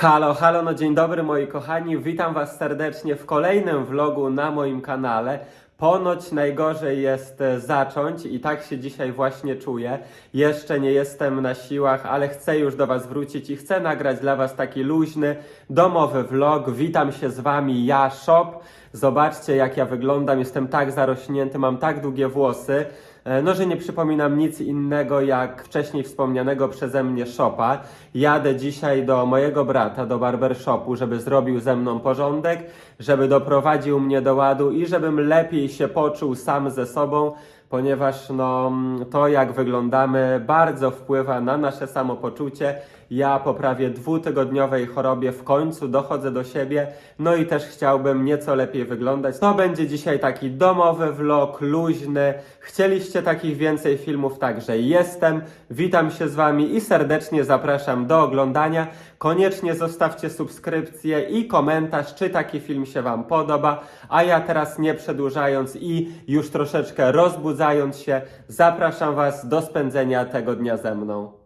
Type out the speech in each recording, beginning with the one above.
Halo, halo, no dzień dobry moi kochani, witam was serdecznie w kolejnym vlogu na moim kanale. Ponoć najgorzej jest e, zacząć i tak się dzisiaj właśnie czuję. Jeszcze nie jestem na siłach, ale chcę już do was wrócić i chcę nagrać dla was taki luźny, domowy vlog. Witam się z wami, ja, Shop. Zobaczcie jak ja wyglądam, jestem tak zarośnięty, mam tak długie włosy. E, No, że nie przypominam nic innego jak wcześniej wspomnianego przeze mnie shopa. Jadę dzisiaj do mojego brata, do barbershopu, żeby zrobił ze mną porządek, żeby doprowadził mnie do ładu i żebym lepiej się poczuł sam ze sobą, ponieważ no, to jak wyglądamy bardzo wpływa na nasze samopoczucie. Ja po prawie dwutygodniowej chorobie w końcu dochodzę do siebie, no i też chciałbym nieco lepiej wyglądać. To będzie dzisiaj taki domowy vlog, luźny. Chcieliście takich więcej filmów, także jestem. Witam się z Wami i serdecznie zapraszam do oglądania. Koniecznie zostawcie subskrypcję i komentarz, czy taki film się Wam podoba. A ja teraz nie przedłużając i już troszeczkę rozbudzając się, zapraszam Was do spędzenia tego dnia ze mną.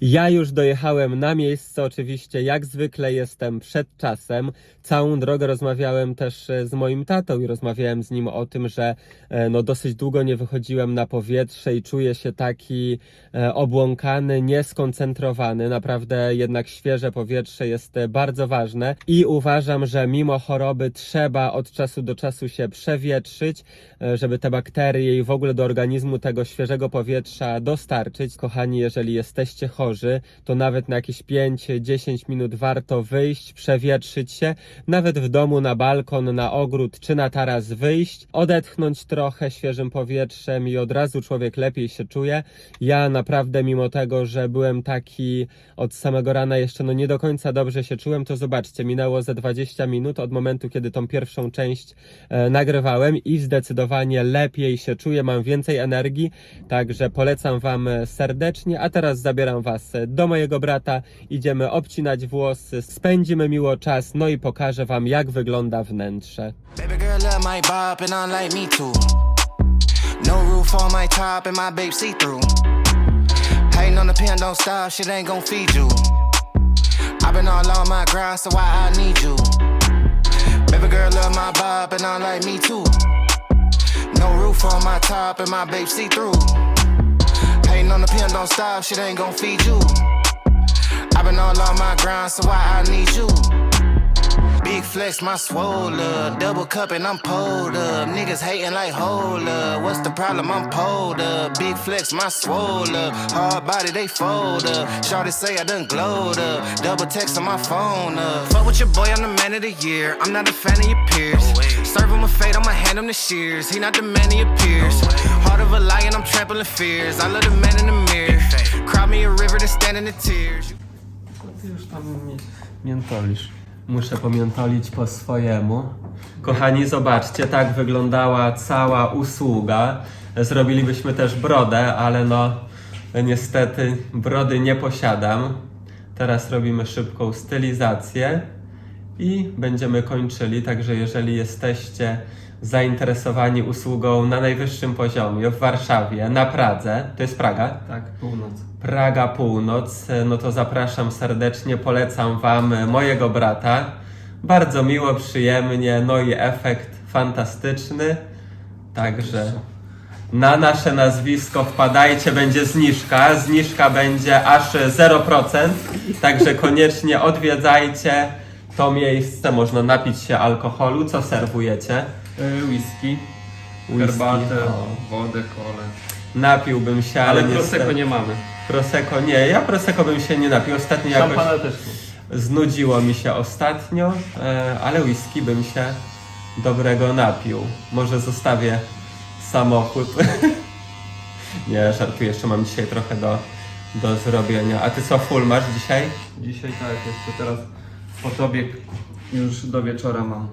Ja już dojechałem na miejsce, oczywiście, jak zwykle jestem przed czasem. Całą drogę rozmawiałem też e, z moim tatą i rozmawiałem z nim o tym, że e, no, dosyć długo nie wychodziłem na powietrze i czuję się taki e, obłąkany, nieskoncentrowany. Naprawdę jednak świeże powietrze jest bardzo ważne i uważam, że mimo choroby trzeba od czasu do czasu się przewietrzyć, żeby te bakterie i w ogóle do organizmu tego świeżego powietrza dostarczyć. Kochani, jeżeli jesteście chorzy, to nawet na jakieś 5-10 minut warto wyjść, przewietrzyć się, nawet w domu na balkon, na ogród czy na taras wyjść, odetchnąć trochę świeżym powietrzem i od razu człowiek lepiej się czuje. Ja naprawdę mimo tego, że byłem taki od samego rana jeszcze no nie do końca dobrze się czułem, to zobaczcie, minęło ze 20 minut od momentu, kiedy tą pierwszą część e, nagrywałem i zdecydowanie lepiej się czuję, mam więcej energii, także polecam Wam serdecznie, a teraz zabieram Was do mojego brata, idziemy obcinać włosy, spędzimy miło czas, no i pokażę Wam jak wygląda wnętrze. Baby girl love my bop and I like me too. No roof on my top and my babe see through. Hating on the pen, don't stop, shit ain't gon' feed you. I've been all on my grind, so why I need you? Baby girl love my bop and I like me too. No roof on my top and my babe see through. Hating on the pen, don't stop, shit ain't gon' feed you. I've been all on my grind, so why I need you? Big flex, my swole up. Double cup and I'm pulled up. Niggas hating like hold up. What's the problem? I'm pulled up. Big flex, my swole up. Hard body, they fold up. Shorty say I done glowed up. Double text on my phone up. Fuck with your boy, I'm the man of the year. I'm not a fan of your peers. Serve him a fade, I'ma hand him the shears. He not the man he appears. Heart of a lion, I'm trampling fears. I love the man in the mirror. Cry me a river to stand in the tears. Ty już tam miętolisz. Muszę pomiętolić po swojemu. Kochani, zobaczcie, tak wyglądała cała usługa. Zrobilibyśmy też brodę, ale no niestety brody nie posiadam. Teraz robimy szybką stylizację i będziemy kończyli. Także jeżeli jesteście zainteresowani usługą na najwyższym poziomie w Warszawie, na Pradze, to jest Praga? Tak, północ. Praga Północ, no to zapraszam serdecznie, polecam Wam mojego brata. Bardzo miło, przyjemnie, no i efekt fantastyczny. Także na nasze nazwisko wpadajcie, będzie zniżka. Zniżka będzie aż 0%, także koniecznie odwiedzajcie to miejsce. Można napić się alkoholu. Co serwujecie? Y, whisky, Whisky, herbatę, o. wodę, kolę. Napiłbym się, ale, Ale niestety... prosecco nie mamy. Prosecco nie, ja Prosecco bym się nie napił. Ostatnio jakoś Szampana też nie. znudziło mi się ostatnio, e, ale whisky bym się dobrego napił. Może zostawię samochód. nie, żartuję, jeszcze mam dzisiaj trochę do, do zrobienia. A ty co, full masz dzisiaj? Dzisiaj tak, jeszcze teraz po tobie już do wieczora mam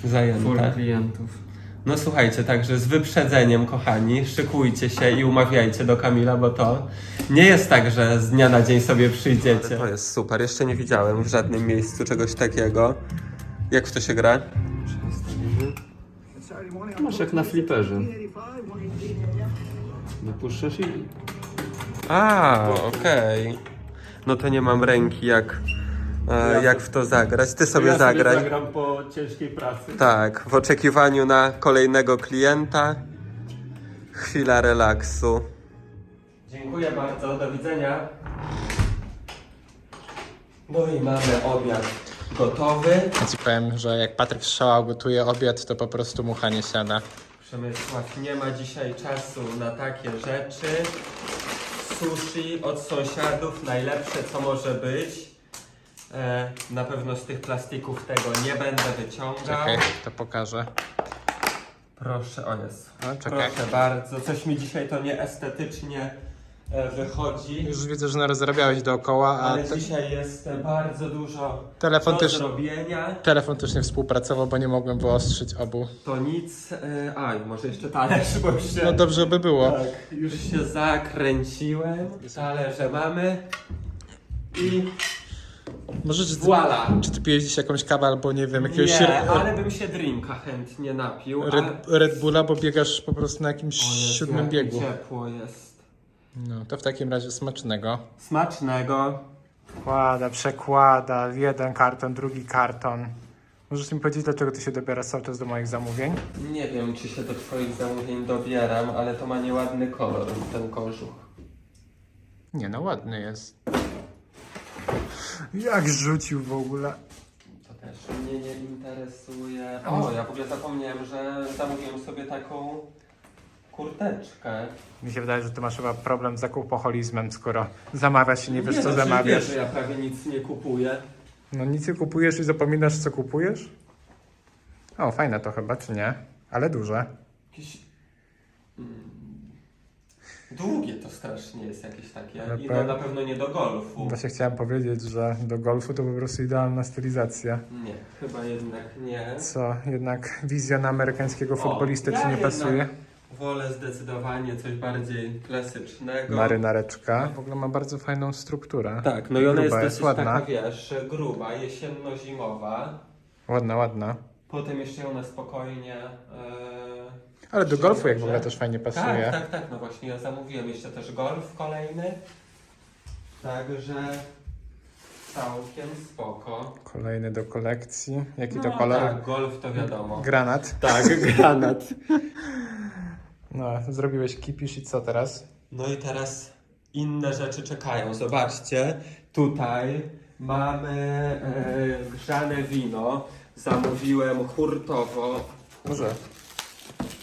full Zajęte. klientów. No słuchajcie, także z wyprzedzeniem, kochani, szykujcie się i umawiajcie do Kamila, bo to nie jest tak, że z dnia na dzień sobie przyjdziecie. To jest super, jeszcze nie widziałem w żadnym miejscu czegoś takiego. Jak w to się gra? Masz jak na fliperze. Wypuszczasz i A, okej. No to nie mam ręki jak e, jak w to zagrać. Ty sobie ja zagraj. Sobie zagram po ciężkiej pracy. Tak, w oczekiwaniu na kolejnego klienta. Chwila relaksu. Dziękuję bardzo, do widzenia. No i mamy obiad gotowy. Ja ci powiem, że jak Patryk Strzała gotuje obiad, to po prostu mucha nie siada. Przemysław nie ma dzisiaj czasu na takie rzeczy. Sushi od sąsiadów, najlepsze co może być. E, na pewno z tych plastików tego nie będę wyciągał. Czekaj, to pokażę. Proszę, o jest. No, czekaj. Proszę bardzo. Coś mi dzisiaj to nieestetycznie e, wychodzi. Już widzę, że rozrabiałeś dookoła, a Ale te, dzisiaj jest bardzo dużo Telefon do też- zrobienia. telefon też nie współpracował, bo nie mogłem wyostrzyć obu. To nic. E, a, i może jeszcze talerz, bo już się... No dobrze by było. Tak, już się zakręciłem. Talerze mamy. I Może czy ty, Voila. czy ty pijesz dziś jakąś kawę albo nie wiem, jakiegoś nie, Re- ale bym się drinka chętnie napił. Red, ale... Red Bulla, bo biegasz po prostu na jakimś O Jezu, siódmym jak biegu. ciepło jest. No to w takim razie smacznego. Smacznego. Kłada, przekłada, jeden karton, drugi karton. Możesz mi powiedzieć, dlaczego ty się dobierasz cały czas do moich zamówień? Nie wiem, czy się do Twoich zamówień dobieram, ale to ma nieładny kolor, ten kożuch. Nie no, ładny jest. Jak rzucił w ogóle? To też mnie nie interesuje. O, ja w ogóle zapomniałem, że zamówiłem sobie taką kurteczkę. Mi się wydaje, że ty masz chyba problem z zakupoholizmem, skoro zamawiasz i nie wiesz, co no, przecież zamawiasz. Wiesz, że ja prawie nic nie kupuję. No nic nie kupujesz i zapominasz, co kupujesz? O, fajne to chyba, czy nie? Ale duże. Jakieś... Mm, Długie to strasznie jest jakieś takie. Na I no, na pewno nie do golfu. Właśnie chciałem powiedzieć, że do golfu to po prostu idealna stylizacja. Nie, chyba jednak nie. Co, jednak wizja na amerykańskiego futbolistę ja ci nie jednak pasuje? Wolę zdecydowanie coś bardziej klasycznego. Marynareczka. W ogóle ma bardzo fajną strukturę. Tak, no i ona Gruba jest jest, dosyć ładna. taka, wiesz, gruba, jesienno-zimowa. Ładna, ładna. Potem jeszcze ona spokojnie... E... Ale do golfu jak w ogóle też fajnie pasuje. Tak, tak, tak, no właśnie ja zamówiłem jeszcze też golf kolejny. Także całkiem spoko. Kolejny do kolekcji. Jaki No to kolor? tak, golf to wiadomo. Granat. Tak, granat. No, zrobiłeś kipisz i co teraz? No i teraz inne rzeczy czekają. Zobaczcie, tutaj mamy e, grzane wino. Zamówiłem hurtowo. Może.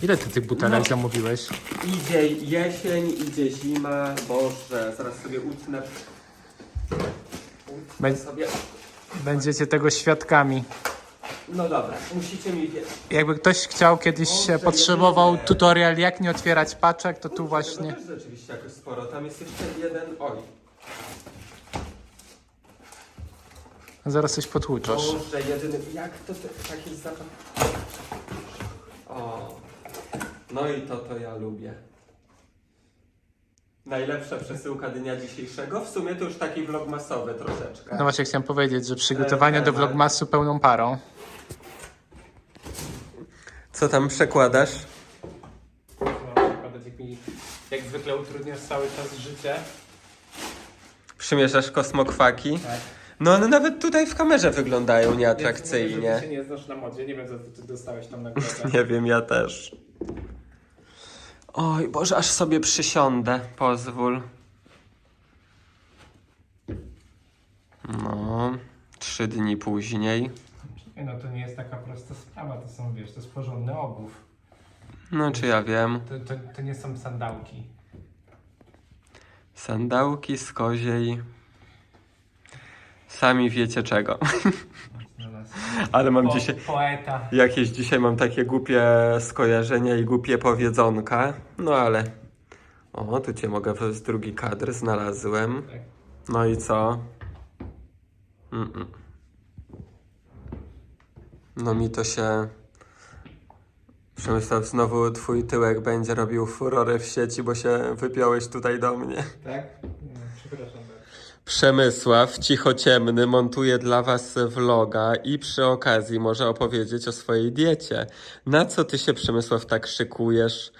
Ile ty tych butelek No. zamówiłeś? Idzie jesień, idzie zima. Boże, zaraz sobie utnę. Sobie. Będziecie tego świadkami. No dobra, musicie mi wiedzieć. Jakby ktoś chciał kiedyś się potrzebował tutorial jak nie otwierać paczek, to tu No właśnie. też rzeczywiście jakoś sporo. Tam jest jeszcze jeden. Oj, Zaraz coś potłuczasz. Boże, jedyny. Jak to te- taki zapach. No i to to ja lubię. Najlepsza przesyłka dnia dzisiejszego. W sumie to już taki vlogmasowy troszeczkę. No właśnie chciałem powiedzieć, że przygotowania do Eee, vlogmasu pełną parą. Co tam przekładasz? Jak zwykle utrudniasz cały czas życie. Przymierzasz kosmokwaki? Tak. No one nawet tutaj w kamerze wyglądają nieatrakcyjnie. nie znasz na modzie, nie wiem co ty dostałeś tam nagrodę. Nie wiem, ja też. Oj, Boże, aż sobie przysiądę. Pozwól. No, trzy dni później. Nie no, to nie jest taka prosta sprawa, to są, wiesz, to jest porządny obóz. No, czy ja wiem. To, to, to nie są sandałki. Sandałki z koziej. Sami wiecie czego. Ale mam dzisiaj. Poeta. Jakieś dzisiaj mam takie głupie skojarzenia i głupie powiedzonka. No ale. O, tu cię mogę wejść drugi kadr, znalazłem. Tak. No i co? Mm-mm. No mi to się. Przemysław, znowu twój tyłek będzie robił furory w sieci, bo się wypiąłeś tutaj do mnie. Tak? Przepraszam. Przemysław, cicho ciemny, montuje dla was vloga i przy okazji może opowiedzieć o swojej diecie. Na co ty się, Przemysław, tak szykujesz?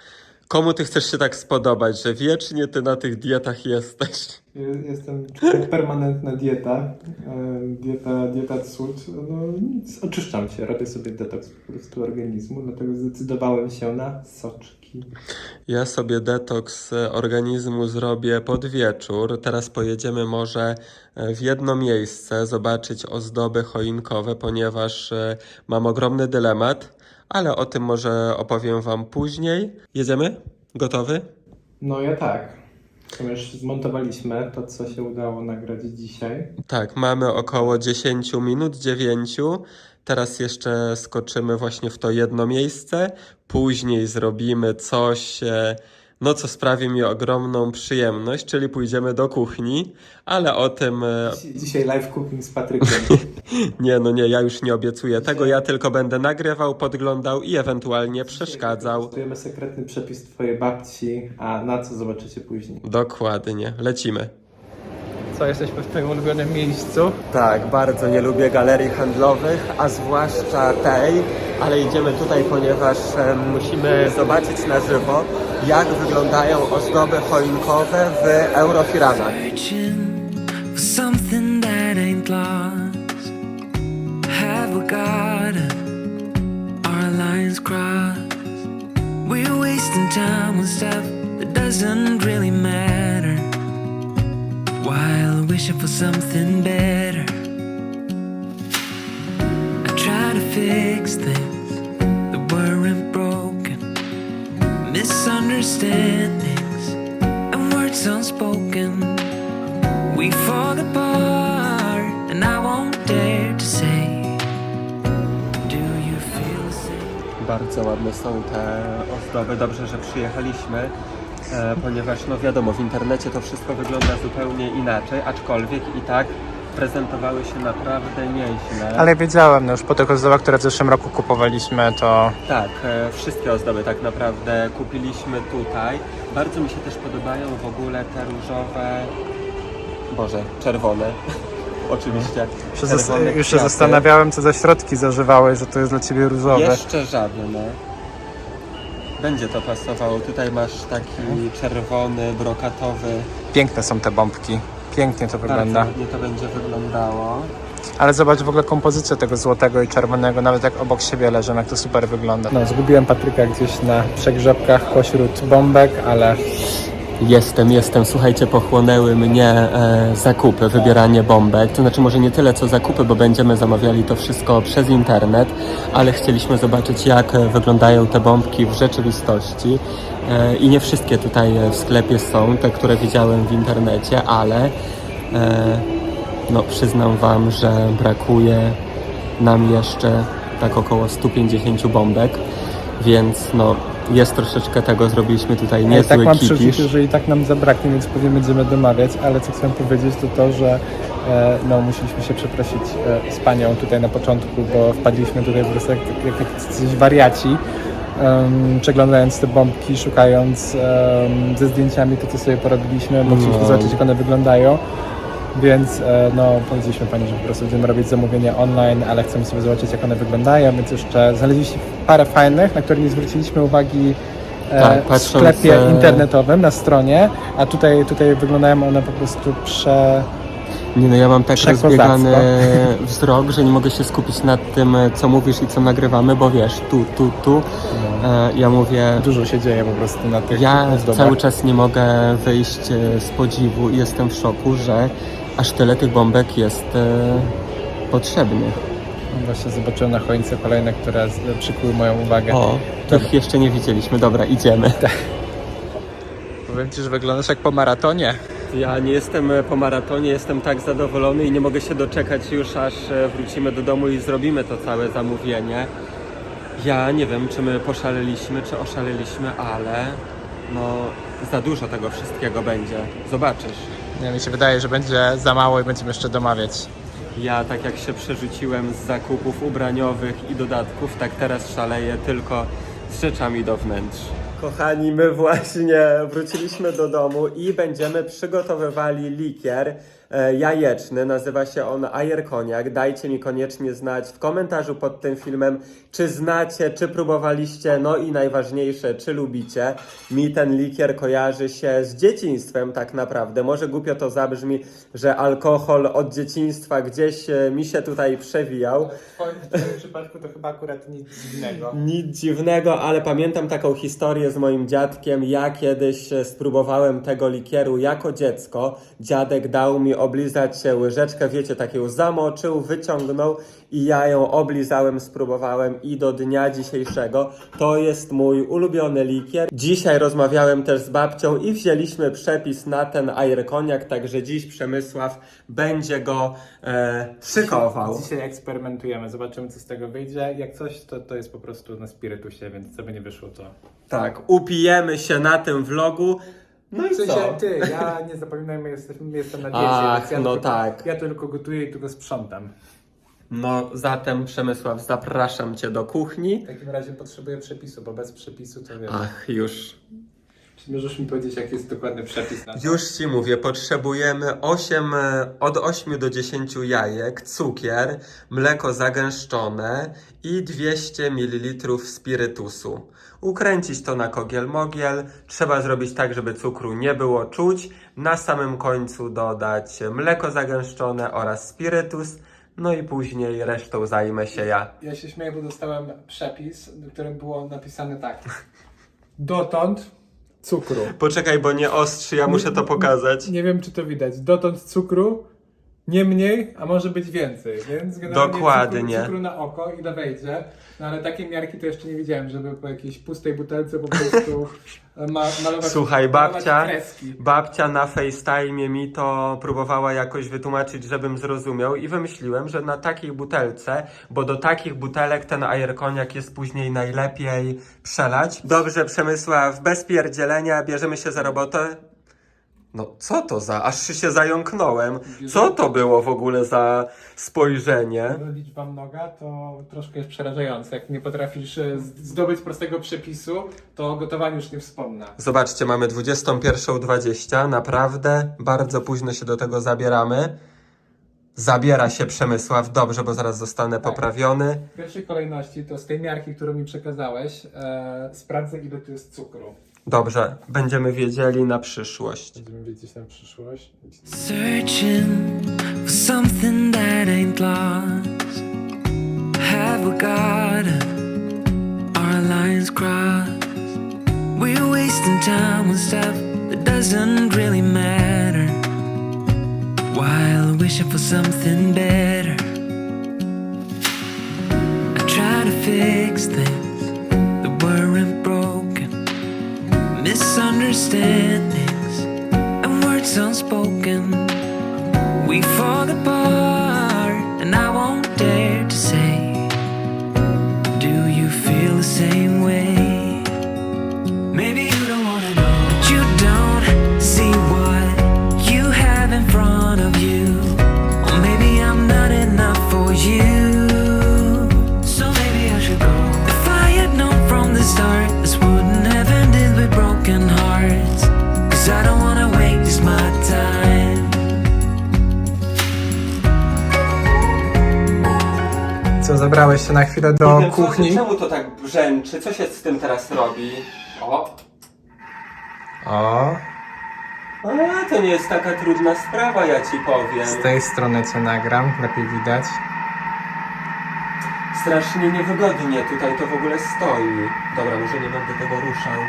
Komu ty chcesz się tak spodobać, że wiecznie ty na tych dietach jesteś? Jestem permanentna dieta, e, dieta, dieta cud. No nic, oczyszczam się, robię sobie detoks po prostu organizmu, dlatego zdecydowałem się na soczki. Ja sobie detoks organizmu zrobię pod wieczór. Teraz pojedziemy może e, w jedno miejsce zobaczyć ozdoby choinkowe, ponieważ e, mam ogromny dylemat, ale o tym może opowiem Wam później. Jedziemy? Gotowy? No ja tak. Już zmontowaliśmy to, co się udało nagrać dzisiaj. Tak, mamy około 10 minut, 9. Teraz jeszcze skoczymy właśnie w to jedno miejsce. Później zrobimy coś, e, no co sprawi mi ogromną przyjemność, czyli pójdziemy do kuchni, ale o tym e, Dzisiaj live cooking z Patrykiem. nie, no nie, ja już nie obiecuję tego, ja tylko będę nagrywał, podglądał i ewentualnie przeszkadzał. Testujemy sekretny przepis twojej babci, a na co zobaczycie później. Dokładnie, lecimy. Co, jesteśmy w twoim ulubionym miejscu? Tak, bardzo nie lubię galerii handlowych, a zwłaszcza tej, ale idziemy tutaj, ponieważ e, musimy zobaczyć na żywo, jak wyglądają ozdoby choinkowe w Eurofiranach. We're wasting time on stuff that doesn't really matter. While wishing for something better. I try to fix things that weren't broken. Misunderstandings and words unspoken. We fall apart, and I won't dare to say? Bardzo ładne są te ozdoby, dobrze, że przyjechaliśmy, e, ponieważ no wiadomo, w internecie to wszystko wygląda zupełnie inaczej, aczkolwiek i tak prezentowały się naprawdę nieźle. Ale wiedziałem, no już po tych ozdobach, które w zeszłym roku kupowaliśmy, to Tak, e, wszystkie ozdoby tak naprawdę kupiliśmy tutaj. Bardzo mi się też podobają w ogóle te różowe, Boże, czerwone. Oczywiście. się czerwone już się kwiaty. zastanawiałem, co za środki zażywały, że to jest dla ciebie różowe. Jeszcze żadne. Będzie to pasowało. Tutaj masz taki czerwony, brokatowy. Piękne są te bombki. Pięknie to wygląda. Bardzo ładnie to będzie wyglądało. Ale zobacz w ogóle kompozycję tego złotego i czerwonego, nawet jak obok siebie leżą, jak to super wygląda. No, zgubiłem Patryka gdzieś na przegrzebkach pośród bombek, ale Jestem, jestem. Słuchajcie, pochłonęły mnie e, zakupy, wybieranie bombek. To znaczy może nie tyle co zakupy, bo będziemy zamawiali to wszystko przez internet, ale chcieliśmy zobaczyć jak e, wyglądają te bombki w rzeczywistości. E, I nie wszystkie tutaj e, w sklepie są, te, które widziałem w internecie, ale e, no, przyznam Wam, że brakuje nam jeszcze tak około 150 bombek, więc no jest troszeczkę tego, zrobiliśmy tutaj niezły tak mam kipisz. przeczucie, że i tak nam zabraknie, więc pewnie będziemy domawiać, ale co chciałem powiedzieć to to, że e, no, musieliśmy się przeprosić e, z panią tutaj na początku, bo wpadliśmy tutaj po prostu jak, jak, jak wariaci, em, przeglądając te bombki, szukając em, ze zdjęciami to, co sobie porobiliśmy, bo chcieliśmy No. zobaczyć, jak one wyglądają. Więc e, no, powiedzieliśmy pani, że po prostu będziemy robić zamówienia online, ale chcemy sobie zobaczyć, jak one wyglądają, więc jeszcze znaleźliśmy parę fajnych, na które nie zwróciliśmy uwagi e, Tak, w sklepie e, internetowym na stronie, a tutaj, tutaj wyglądają one po prostu prze... Nie no, ja mam tak rozbiegany wzrok, że nie mogę się skupić nad tym, co mówisz i co nagrywamy, bo wiesz, tu, tu, tu, e, ja mówię, Dużo się dzieje po prostu na tych ja ozdobach. cały czas nie mogę wyjść z podziwu i jestem w szoku, że aż tyle tych bombek jest e, potrzebnych. Właśnie zobaczyłem na choince kolejne, które przykuły moją uwagę. O, tych jeszcze nie widzieliśmy, dobra, idziemy. Powiem Ci, że wyglądasz jak po maratonie. Ja nie jestem e, po maratonie, jestem tak zadowolony i nie mogę się doczekać już aż e, wrócimy do domu i zrobimy to całe zamówienie. Ja nie wiem, czy my poszaleliśmy, czy oszaleliśmy, ale no za dużo tego wszystkiego będzie. Zobaczysz. Nie, mi się wydaje, że będzie za mało i będziemy jeszcze domawiać. Ja tak jak się przerzuciłem z zakupów ubraniowych i dodatków, tak teraz szaleję tylko z rzeczami do wnętrz. Kochani, my właśnie wróciliśmy do domu i będziemy przygotowywali likier jajeczny. Nazywa się on Ajer Koniak. Dajcie mi koniecznie znać w komentarzu pod tym filmem, czy znacie, czy próbowaliście, no i najważniejsze, czy lubicie. Mi ten likier kojarzy się z dzieciństwem tak naprawdę. Może głupio to zabrzmi, że alkohol od dzieciństwa gdzieś e, mi się tutaj przewijał. W twoim, w twoim przypadku to chyba akurat nic dziwnego. Nic dziwnego, ale pamiętam taką historię z moim dziadkiem. Ja kiedyś e, spróbowałem tego likieru jako dziecko. Dziadek dał mi oblizać się łyżeczkę, wiecie, tak ją zamoczył, wyciągnął i ja ją oblizałem, spróbowałem i do dnia dzisiejszego to jest mój ulubiony likier. Dzisiaj rozmawiałem też z babcią i wzięliśmy przepis na ten ajerkoniak, także dziś Przemysław będzie go e, szykował. Dzisiaj eksperymentujemy, zobaczymy co z tego wyjdzie. Jak coś, to, to jest po prostu na spirytusie, więc co by nie wyszło, to... Tak, upijemy się na tym vlogu. No i W sensie co? ty, ja nie zapominajmy, jestem, jestem na diecie, Ach, więc ja no tylko, tak. Ja tylko gotuję i tylko sprzątam. No zatem Przemysław, zapraszam Cię do kuchni. W takim razie potrzebuję przepisu, bo bez przepisu to wiesz. Ach, już. Czy możesz mi powiedzieć, jaki jest dokładny przepis na to? Już Ci mówię, potrzebujemy 8, e, od 8 do 10 jajek, cukier, mleko zagęszczone i 200 ml spirytusu. Ukręcić to na kogiel-mogiel. Trzeba zrobić tak, żeby cukru nie było czuć. Na samym końcu dodać mleko zagęszczone oraz spirytus. No i później resztą zajmę się ja. Ja się śmieję, bo dostałem przepis, w którym było napisane tak. Dotąd cukru. Poczekaj, bo nie ostrzy, ja muszę to pokazać. Nie wiem, czy to widać. Dotąd cukru nie mniej, a może być więcej, więc generalnie Dokładnie. Cukru, cukru na oko i wejdzie. No ale takie miarki to jeszcze nie widziałem, żeby po jakiejś pustej butelce po prostu ma, malować Słuchaj, babcia, kreski. babcia na FaceTime mi to próbowała jakoś wytłumaczyć, żebym zrozumiał i wymyśliłem, że na takiej butelce, bo do takich butelek ten ajerkoniak jest później najlepiej przelać. Dobrze, Przemysław, bez pierdzielenia, bierzemy się za robotę. No co to za, aż się zająknąłem. Co to było w ogóle za spojrzenie? Liczba mnoga to troszkę jest przerażające. Jak nie potrafisz e, z- zdobyć prostego przepisu, to o gotowaniu już nie wspomnę. Zobaczcie, mamy 21.20. Naprawdę bardzo późno się do tego zabieramy. Zabiera się Przemysław, dobrze, bo zaraz zostanę poprawiony. W pierwszej kolejności to z tej miarki, którą mi przekazałeś, e, sprawdzę ile tu jest cukru. Dobrze, będziemy wiedzieli na przyszłość. Będziemy wiedzieć na przyszłość. Searching for something that ain't lost. Have we got our lines crossed? We're wasting time on stuff that doesn't really matter. While wishing for something better. I try to fix things Misunderstandings się na chwilę do kuchni? czemu to tak brzęczy? Co się z tym teraz robi? O, O, a, to nie jest taka trudna sprawa, ja ci powiem. z tej strony co nagram, lepiej widać. Strasznie niewygodnie tutaj to w ogóle stoi. Dobra, może nie będę tego ruszał.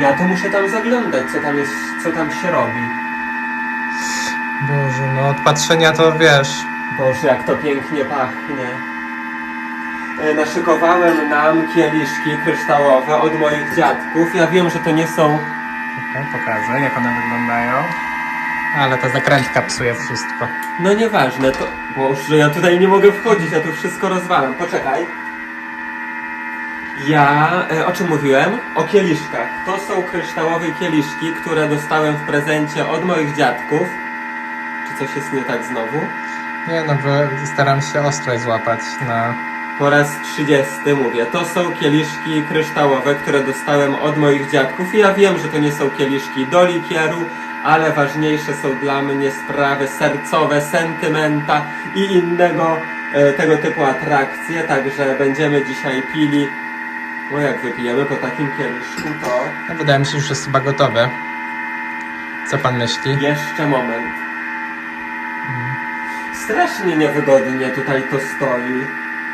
Ja to muszę tam zaglądać, co tam jest, co tam się robi. Boże, no od patrzenia to wiesz. Boże, jak to pięknie pachnie. E, Naszykowałem nam kieliszki kryształowe od moich dziadków. Ja wiem, że to nie są Okej, pokażę jak one wyglądają. Ale ta zakrętka psuje wszystko. No nieważne, to... Boże, ja tutaj nie mogę wchodzić, ja tu wszystko rozwalam. Poczekaj. Ja... E, o czym mówiłem? O kieliszkach. To są kryształowe kieliszki, które dostałem w prezencie od moich dziadków. Coś jest nie tak znowu? Nie no, bo staram się ostrość złapać na Po raz 30 mówię, to są kieliszki kryształowe, które dostałem od moich dziadków i ja wiem, że to nie są kieliszki do likieru, ale ważniejsze są dla mnie sprawy sercowe, sentymenta i innego e, tego typu atrakcje, także będziemy dzisiaj pili, no jak wypijemy po takim kieliszku, to No, wydaje mi się, że już jest chyba gotowe. Co pan myśli? jeszcze moment. Strasznie niewygodnie tutaj to stoi.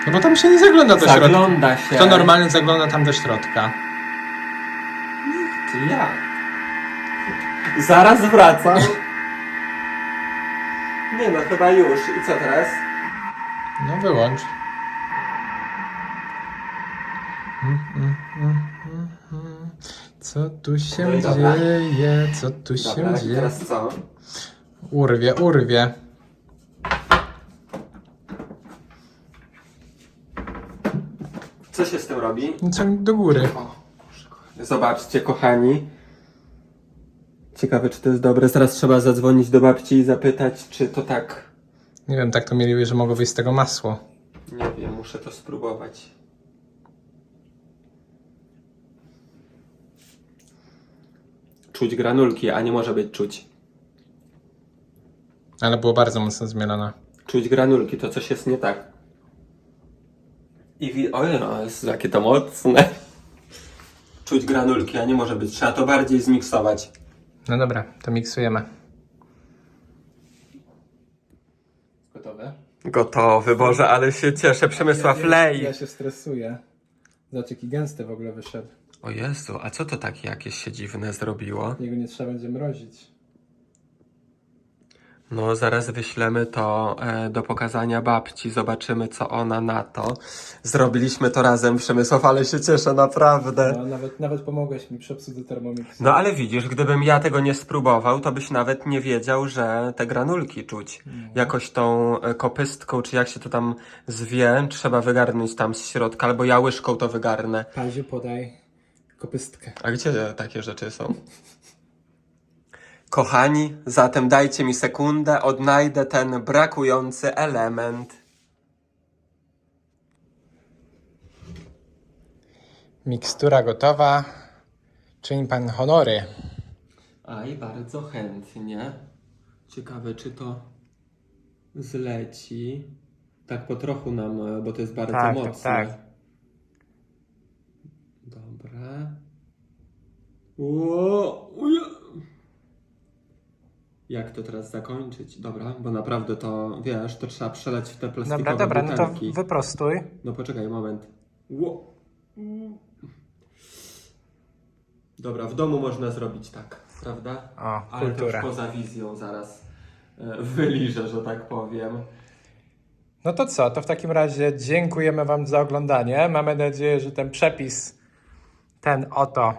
No bo tam się nie zagląda do środka. Zagląda się. Kto normalnie zagląda tam do środka? Ty ja. Zaraz wracam. Nie no, chyba już. I co teraz? No wyłącz. Mm, mm, mm, mm, mm. Co tu się No dobra. dzieje? Co tu się Dobra, i dzieje? teraz co? Urwie, urwie. Co się z tym robi? Co do góry. Zobaczcie, kochani. Ciekawe, czy to jest dobre. Zaraz trzeba zadzwonić do babci i zapytać, czy to tak. Nie wiem, tak to mieli, że mogło wyjść z tego masło. Nie wiem, muszę to spróbować. Czuć granulki, a nie może być czuć. Ale było bardzo mocno zmielone. Czuć granulki, to coś jest nie tak. I wi- oj, no, jest jakie to mocne. Czuć granulki, a nie może być. Trzeba to bardziej zmiksować. No dobra, to miksujemy. Gotowe? Gotowy, Boże, ale się cieszę. Przemysław, lej! Ja się stresuję. Zobacz, jaki gęsty w ogóle wyszedł. O Jezu, a co to takie jakieś się dziwne zrobiło? Jego nie trzeba będzie mrozić. No, zaraz wyślemy to e, do pokazania babci, zobaczymy co ona na to. Zrobiliśmy to razem, Przemysław, ale się cieszę naprawdę. No, nawet, nawet pomogłeś mi przy obsłudze Thermomixu. No ale widzisz, gdybym ja tego nie spróbował, to byś nawet nie wiedział, że te granulki czuć. Jakoś tą e, kopystką, czy jak się to tam zwie, trzeba wygarnąć tam z środka, albo ja łyżką to wygarnę. Paziu, podaj kopystkę. A gdzie takie rzeczy są? Kochani, zatem dajcie mi sekundę, odnajdę ten brakujący element. Mikstura gotowa. Czyni pan honory. Aj, bardzo chętnie. Ciekawe, czy to zleci. Tak po trochu nam, bo to jest bardzo Tak, tak, mocne. tak. Dobra. Ło. Jak to teraz zakończyć? Dobra, bo naprawdę to, wiesz, to trzeba przelać w te plastikowe Dobra, dobra, no to butelki. wyprostuj. No poczekaj, moment. Ło. Dobra, w domu można zrobić tak, prawda? O, Ale to już kultura. poza wizją zaraz e, wyliżę, że tak powiem. No to co, to w takim razie dziękujemy Wam za oglądanie. Mamy nadzieję, że ten przepis, ten oto,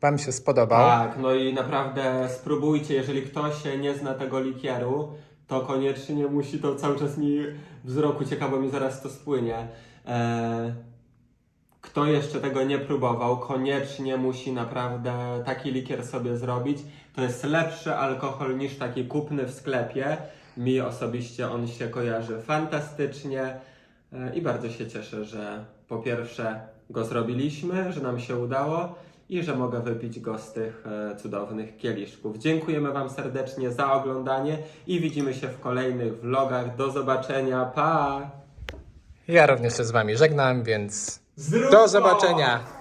Wam się spodobał. Tak, no i naprawdę spróbujcie, jeżeli ktoś nie zna tego likieru, to koniecznie musi to cały czas mi wzroku cieka, bo mi zaraz to spłynie. E, kto jeszcze tego nie próbował, koniecznie musi naprawdę taki likier sobie zrobić. To jest lepszy alkohol niż taki kupny w sklepie. Mi osobiście on się kojarzy fantastycznie e, i bardzo się cieszę, że po pierwsze go zrobiliśmy, że nam się udało i że mogę wypić go z tych e, cudownych kieliszków. Dziękujemy Wam serdecznie za oglądanie i widzimy się w kolejnych vlogach. Do zobaczenia, pa! Ja również się z Wami żegnam, więc do zobaczenia.